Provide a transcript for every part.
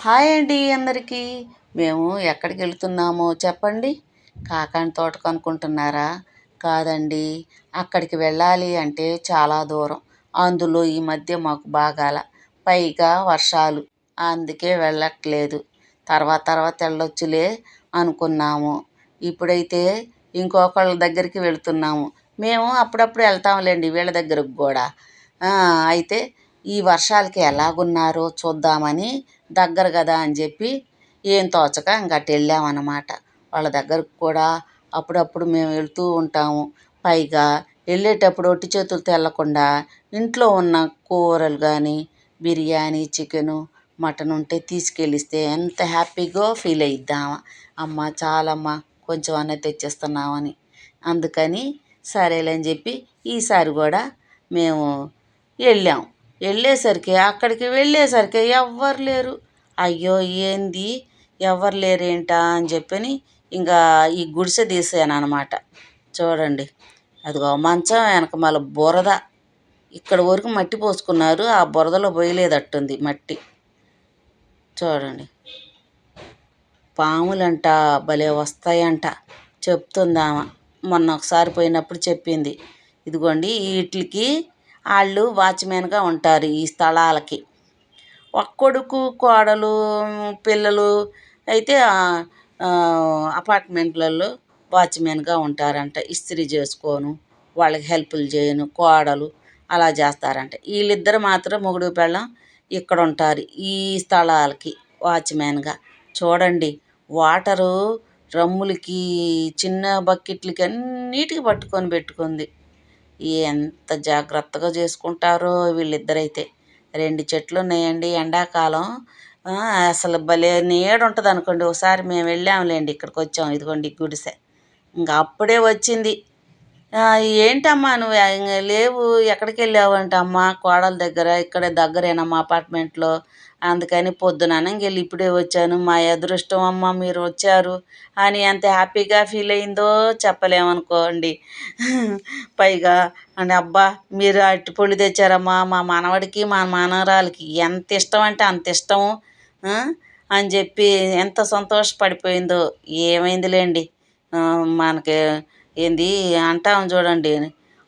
Hi అండి అందరికీ. మేము ఎక్కడికి వెళ్తున్నామో చెప్పండి. కాకాని తోటకు అనుకుంటున్నారా కాదండి. అక్కడికి వెళ్ళాలి అంటే చాలా దూరం. అందులో ఈ మధ్య మాకు బాగాల. పైగా వర్షాలు. అందుకే వెళ్ళట్లేదు. తర్వాత తర్వాత వెళ్ళొచ్చులే అనుకున్నాము. ఇప్పుడైతే ఇంకొకళ్ళ దగ్గరికి వెళుతున్నాము. మేము అప్పుడప్పుడు వెళ్తాంలేండి వీళ్ళ దగ్గరకు కూడా. అయితే ఈ వర్షాలకి ఎలాగున్నారో చూద్దామని దగ్గర కదా అని చెప్పి ఏం తోచక ఇంక అటు వెళ్ళామన్నమాట. వాళ్ళ దగ్గరకు కూడా అప్పుడప్పుడు మేము వెళ్తూ ఉంటాము. పైగా వెళ్ళేటప్పుడు ఒట్టి చేతులతో వెళ్ళకుండా ఇంట్లో ఉన్న కూరలు కానీ బిర్యానీ చికెను మటన్ ఉంటే తీసుకెళ్ళిస్తే ఎంత హ్యాపీగా ఫీల్ అయ్యిద్ది అమ్మ చాలమ్మ కొంచెం అన్న తెచ్చిస్తున్నామని అందుకని సరేలే అని చెప్పి ఈసారి కూడా మేము వెళ్ళాం. వెళ్ళేసరికి అక్కడికి వెళ్ళేసరికి ఎవ్వరు లేరు. అయ్యో ఏంది? ఎవరు లేరేంటా అని చెప్పని ఇంకా ఈ గుడిసె తీసాను అనమాట చూడండి అదిగో మంచం వెనక మళ్ళీ బురద. ఇక్కడ వరకు మట్టి పోసుకున్నారు ఆ బురదలో పోయలేదట్టుంది మట్టి. చూడండి పాములంట భలే వస్తాయంట చెప్తుంది ఆమె మొన్న ఒకసారి పోయినప్పుడు చెప్పింది. ఇదిగోండి వీటికి వాళ్ళు వాచ్మెన్గా ఉంటారు ఈ స్థలాలకి. ఒక కొడుకు కోడలు పిల్లలు అయితే అపార్ట్మెంట్లలో వాచ్మెన్గా ఉంటారంట. ఇస్త్రీ చేసుకోను వాళ్ళకి హెల్ప్లు చేయను కోడలు అలా చేస్తారంట. వీళ్ళిద్దరు మాత్రం మొగుడు పెళ్ళం ఇక్కడ ఉంటారు ఈ స్థలాలకి వాచ్మెన్గా చూడండి వాటరు డ్రమ్ములకి చిన్న బకెట్లకి అన్నిటికి పట్టుకొని పెట్టుకుంది. ఎంత జాగ్రత్తగా చేసుకుంటారో వీళ్ళిద్దరైతే. రెండు చెట్లు ఉన్నాయండి ఎండాకాలం అసలు భలే నీడ ఉంటుంది అనుకోండి ఒకసారి మేము వెళ్ళాములేండి ఇక్కడికి వచ్చాము ఇదిగోండి గుడిసె. ఇంకా అప్పుడే వచ్చింది. ఏంటమ్మా నువ్వు లేవు ఎక్కడికి వెళ్ళావు అంటే అమ్మ? కోడల దగ్గర ఇక్కడ దగ్గరేనమ్మా అపార్ట్మెంట్లో? అందుకని పొద్దున వెళ్ళి ఇప్పుడే వచ్చాను. మా అదృష్టం అమ్మ మీరు వచ్చారు. అని ఎంత హ్యాపీగా ఫీల్ అయిందో చెప్పలేమనుకోండి. పైగా అంటే అబ్బా మీరు అరటిపళ్ళు తెచ్చారమ్మా. మా మనవడికి మా మనవరాలకి ఎంత ఇష్టం అంటే అంత ఇష్టము. అని చెప్పి ఎంత సంతోషపడిపోయిందో ఏమైందిలేండి. మనకి ఏంది అంటాం చూడండి.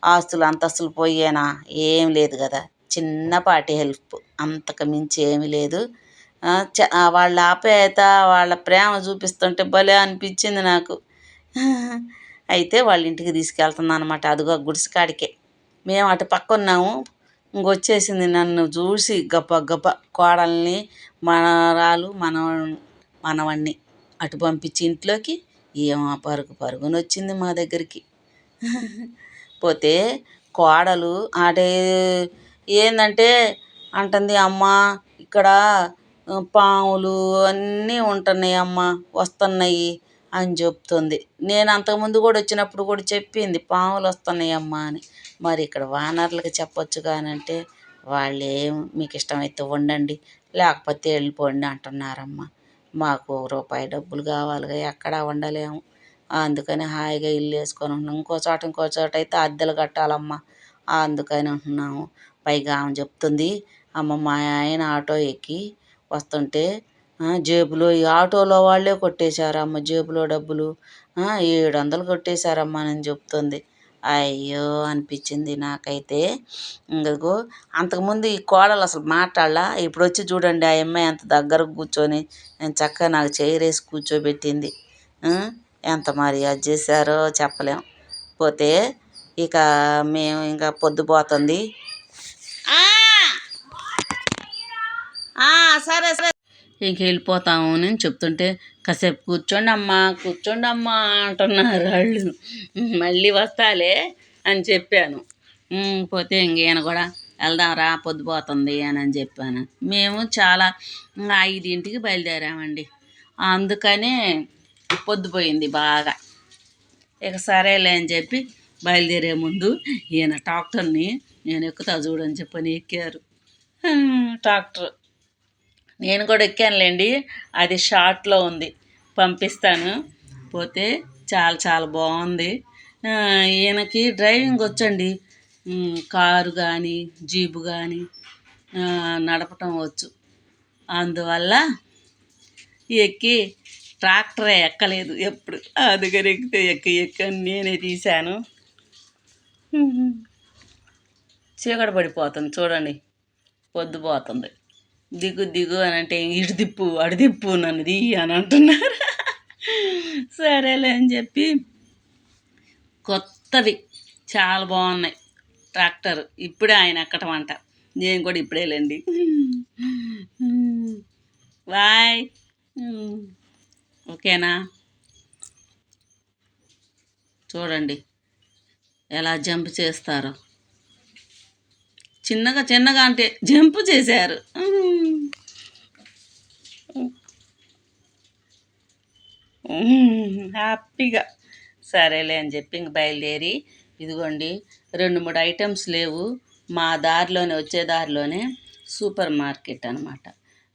ఆస్తులు అంతస్తులు పోయేనా? ఏం లేదు కదా. చిన్నపాటి హెల్ప్. అంతకు మించి ఏమీ లేదు. వాళ్ళ ఆప్యాయత వాళ్ళ ప్రేమ చూపిస్తుంటే భలే అనిపించింది నాకు. అయితే వాళ్ళ ఇంటికి తీసుకెళ్తున్నాను అనమాట అదిగో గుడిసె కాడికే. మేము అటు పక్క ఉన్నాము ఇంకొచ్చేసింది నన్ను చూసి గప్ప గబ్బ కోడల్ని మనవరాలు మనవ మనవణ్ణి అటు పంపించి ఇంట్లోకి ఏమో పరుగు పరుగున వచ్చింది మా దగ్గరికి. పోతే కోడలు ఆటే ఏందంటే అంటుంది అమ్మ ఇక్కడ పాములు అన్నీ ఉంటున్నాయి అమ్మ వస్తున్నాయి అని చెప్తుంది. నేను అంతకుముందు కూడా వచ్చినప్పుడు కూడా చెప్పింది పాములు వస్తున్నాయి అమ్మ అని. మరి ఇక్కడ వానర్లకు చెప్పొచ్చు కానంటే వాళ్ళు ఏం మీకు ఇష్టమైతే వండండి లేకపోతే వెళ్ళిపోండి అంటున్నారమ్మ. మాకు రూపాయి డబ్బులు కావాలిగా ఎక్కడా ఉండలేము. అందుకని హాయిగా ఇల్లు వేసుకొని ఉంటున్నాం. ఇంకో చోట ఇంకో చోట అయితే అద్దెలు కట్టాలమ్మ. అందుకని ఉంటున్నాము. పైగా ఆమె చెప్తుంది అమ్మ మా ఆయన ఆటో ఎక్కి వస్తుంటే జేబులో ఈ ఆటోలో వాళ్ళే కొట్టేశారమ్మ జేబులో డబ్బులు. ఏడు వందలు కొట్టేశారమ్మ అని చెప్తుంది. అయ్యో అనిపించింది నాకైతే. ఇంకో అంతకుముందు ఈ కోడలు అసలు మాట్లాడలా. ఇప్పుడు వచ్చి చూడండి ఆ అమ్మాయి ఎంత దగ్గరకు కూర్చొని నేను చక్కగా నాకు చైర్ వేసి కూర్చోబెట్టింది. ఎంత మర్యాద చేశారో చెప్పలేం. పోతే ఇక మేము ఇంకా పొద్దుపోతుంది సరే సరే ఇంక వెళ్ళిపోతాము అని చెప్తుంటే కాసేపు కూర్చోండి అమ్మా కూర్చోండి అమ్మా అంటున్నారు వాళ్ళు. మళ్ళీ వస్తాలే అని చెప్పాను. పోతే ఇంకేన కూడా వెళ్దాంరా పొద్దుపోతుంది అని అని చెప్పాను. మేము చాలా ఐదింటికి బయలుదేరామండి. అందుకనే పొద్దుపోయింది బాగా. ఇక సరేలే అని చెప్పి బయలుదేరే ముందు ఈయన ట్రాక్టర్ని నేను ఎక్కుతా చూడని చెప్పని ఎక్కారు. ట్రాక్టర్ నేను కూడా ఎక్కానులేండి. అది షార్ట్లో ఉంది. పంపిస్తాను. పోతే చాలా చాలా బాగుంది. ఈయనకి డ్రైవింగ్ వచ్చండి. కారు కానీ జీపు కానీ నడపటం వచ్చు. అందువల్ల ఎక్కి ట్రాక్టరే ఎక్కలేదు ఎప్పుడు. అందుకని ఎక్కితే ఎక్కి ఎక్కని నేనే తీశాను. చీకటి పడిపోతుంది. చూడండి. పొద్దుపోతుంది దిగు దిగు అని అంటే ఇటు దిప్పు అడు నన్ను ది అని అంటున్నారు. సరేలే అని చెప్పి కొత్తవి చాలా బాగున్నాయి. ట్రాక్టర్ ఇప్పుడే ఆయన ఎక్కటం అంట. నేను కూడా ఇప్పుడే లేండి. బాయ్. ఓకేనా? చూడండి ఎలా జంప్ చేస్తారో. చిన్నగా చిన్నగా అంటే జంప్ చేశారు. హ్యాపీగా. సరేలే అని చెప్పి ఇంక బయలుదేరి ఇదిగోండి రెండు మూడు ఐటమ్స్ లేవు. మా దారిలోనే వచ్చే దారిలోనే సూపర్ మార్కెట్ అనమాట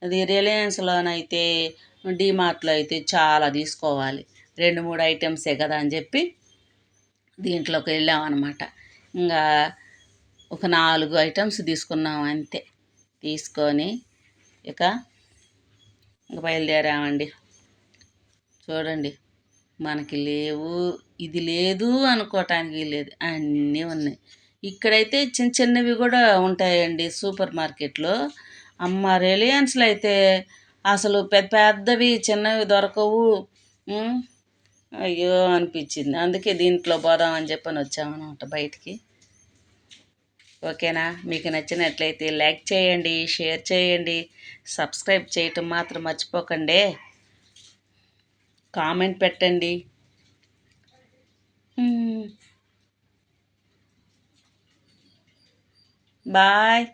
అది రిలయన్స్లోనైతే డీమార్ట్లో అయితే చాలా తీసుకోవాలి. రెండు మూడు ఐటమ్సే కదా అని చెప్పి దీంట్లోకి వెళ్ళామన్నమాట ఇంకా ఒక నాలుగు ఐటమ్స్ తీసుకున్నాం అంతే. తీసుకొని ఇక ఇంక బయలుదేరామండి. చూడండి మనకి లేవు ఇది లేదు అనుకోవటానికి లేదు అన్నీ ఉన్నాయి. ఇక్కడైతే చిన్న చిన్నవి కూడా ఉంటాయండి సూపర్ మార్కెట్లో. అమ్మ రిలయన్స్లో అయితే అసలు పెద్ద పెద్దవి చిన్నవి దొరకవు. అయ్యో అనిపించింది. అందుకే దీంట్లో పోదామని చెప్పని వచ్చామన్నమాట బయటికి. ఓకేనా? మీకు నచ్చినట్లయితే లైక్ చేయండి షేర్ చేయండి. సబ్స్క్రైబ్ చేయటం మాత్రం మర్చిపోకండి. కామెంట్ పెట్టండి. బాయ్.